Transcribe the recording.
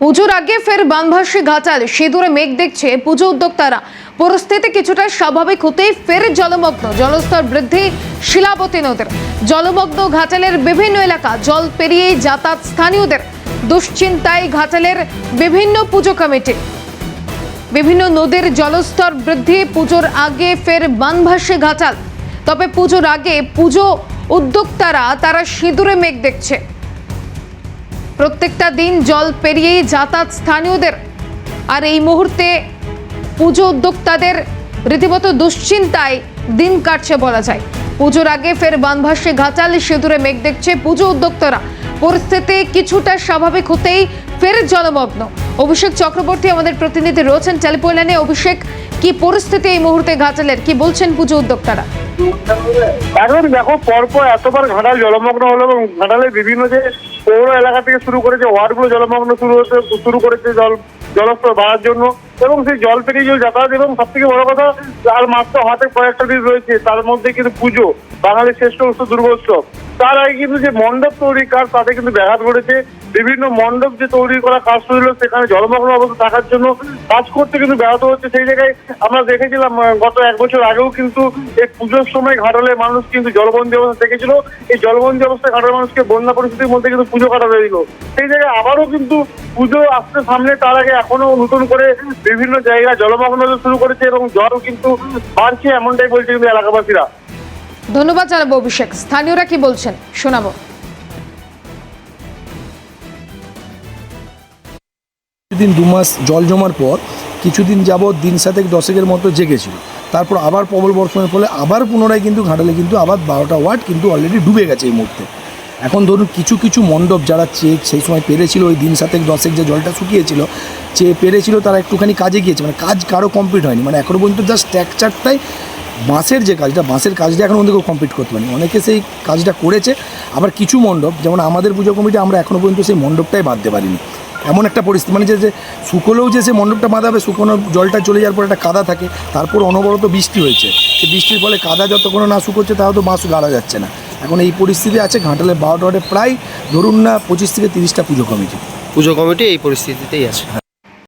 পুজোর আগে ফের বানভাসী ঘাটাল। সিঁদুরে মেঘ দেখছে পুজো উদ্যোক্তারা। পরিস্থিতি কিছুটা স্বাভাবিক হতেই ফের জলমগ্ন। জলস্তর বৃদ্ধি শিলাবতী নদীর। জলমগ্ন ঘাটালের বিভিন্ন এলাকা জল পেরিয়েই যাতায়াত স্থানীয়দের। দুশ্চিন্তায় ঘাটালের বিভিন্ন পুজো কমিটি। বিভিন্ন নদীর জলস্তর বৃদ্ধি পুজোর আগে ফের বানভাসী ঘাটাল। তবে পুজোর আগে পুজো উদ্যোক্তারা, তারা সিঁদুরে মেঘ দেখছে। প্রত্যেকটা দিন জল পেরিয়েই যাতায়াত স্থানীয়দের। আর এই মুহূর্তে পুজো উদ্যোক্তাদের রীতিমত দুশ্চিন্তায় দিন কাটছে বলা যায়। পুজোর আগে ফের বানভাসে ঘাটাল সিঁদুরে মেঘ দেখছে পুজো উদ্যোক্তারা। পরিস্থিতি কিছুটা স্বাভাবিক হতেই ফের জলমগ্ন। অভিষেক চক্রবর্তী আমাদের প্রতিনিধি রয়েছেন টেলিপোলানে। অভিষেক, কি পরিস্থিতি এই মুহূর্তে ঘাটালের? কি বলছেন পুজো উদ্যোক্তারা? এখন দেখো, পরপর এতবার ঘাটাল জলমগ্ন হলো এবং ঘাটালের বিভিন্ন যে পৌর এলাকা থেকে শুরু করে যে ওয়ার্ডগুলো জলমগ্ন শুরু হতে, শুরু করেছে জল, জলস্তর বাড়ার জন্য এবং সেই জল পেরিয়ে যে যাতায়াত এবং সব থেকে বড় কথা আর মাত্র হাতে কয়েকটা দিন রয়েছে, তার মধ্যে কিন্তু পুজো, বাঙালির শ্রেষ্ঠ উৎসব, দুর্গোৎসব। তার আগে কিন্তু যে মণ্ডপ তৈরির কাজ, তাতে কিন্তু ব্যাঘাত ঘটেছে। বিভিন্ন মণ্ডপ যে তৈরি করা কাজ হলো, সেখানে জলমগ্ন অবস্থা থাকার জন্য কাজ করতে কিন্তু ব্যাহত হচ্ছে। সেই জায়গায় আমরা দেখেছিলাম গত এক বছর আগেও কিন্তু এই পুজোর সময় ঘাটালের মানুষ কিন্তু জলবন্দী অবস্থা দেখেছিল। এই জলবন্দী অবস্থায় ঘাটালের মানুষকে বন্যা পরিস্থিতির মধ্যে কিন্তু পুজো কাটা হয়ে দিল সেই জায়গায় আবারও কিন্তু পুজো আসতে সামনে, তার আগে এখনও নতুন করে বিভিন্ন জায়গায় জলমগ্ন শুরু করেছে এবং জল কিন্তু বাড়ছে এমনটাই বলছে কিন্তু এলাকাবাসীরা। ধন্যবাদ জানাব অভিষেক। স্থানীয়রা কি বলছেন? শোনাবো। কিছুদিন, দু মাস জল জমার পর কিছুদিন যাবৎ দিন সাতেক, দশেকের মতো জেগেছিল। তারপর আবার প্রবল বর্ষণের ফলে আবার পুনরায় কিন্তু ঘাটালে কিন্তু আবার বারোটা ওয়ার্ড কিন্তু অলরেডি ডুবে গেছে এই মুহূর্তে। এখন ধরুন কিছু কিছু মণ্ডপ যারা চেয়ে, সেই সময় পেরেছিল ওই দিন সাতেক, দশেক যে জলটা শুকিয়েছিল, চেয়ে পেরেছিল তারা একটুখানি কাজে গিয়েছে। মানে কাজ কারও কমপ্লিট হয়নি। মানে এখনও পর্যন্ত জাস্ট স্ট্রাকচারটাই বাঁশের যে কাজটা, বাঁশের কাজটা এখন অনেকে কমপ্লিট করতে পারেনি। অনেকে সেই কাজটা করেছে। আবার কিছু মণ্ডপ, যেমন আমাদের পুজো কমিটি, আমরা এখনও পর্যন্ত সেই মণ্ডপটাই বাঁধতে পারিনি। এমন একটা পরিস্থিতি মানে যে যে শুকোলেও যে সে মণ্ডপটা বাঁধাবে, শুকনো জলটা চলে যাওয়ার পর একটা কাদা থাকে, তারপর অনবরত বৃষ্টি হয়েছে। সে বৃষ্টির ফলে কাদা যতক্ষণ না শুকোচ্ছে, তাও তো বাঁশ গাড়া যাচ্ছে না। এখন এই পরিস্থিতি আছে ঘাটালে বারোটা প্রায়, ধরুন না পঁচিশ থেকে তিরিশটা পুজো কমিটি। পুজো কমিটি এই পরিস্থিতিতেই আছে।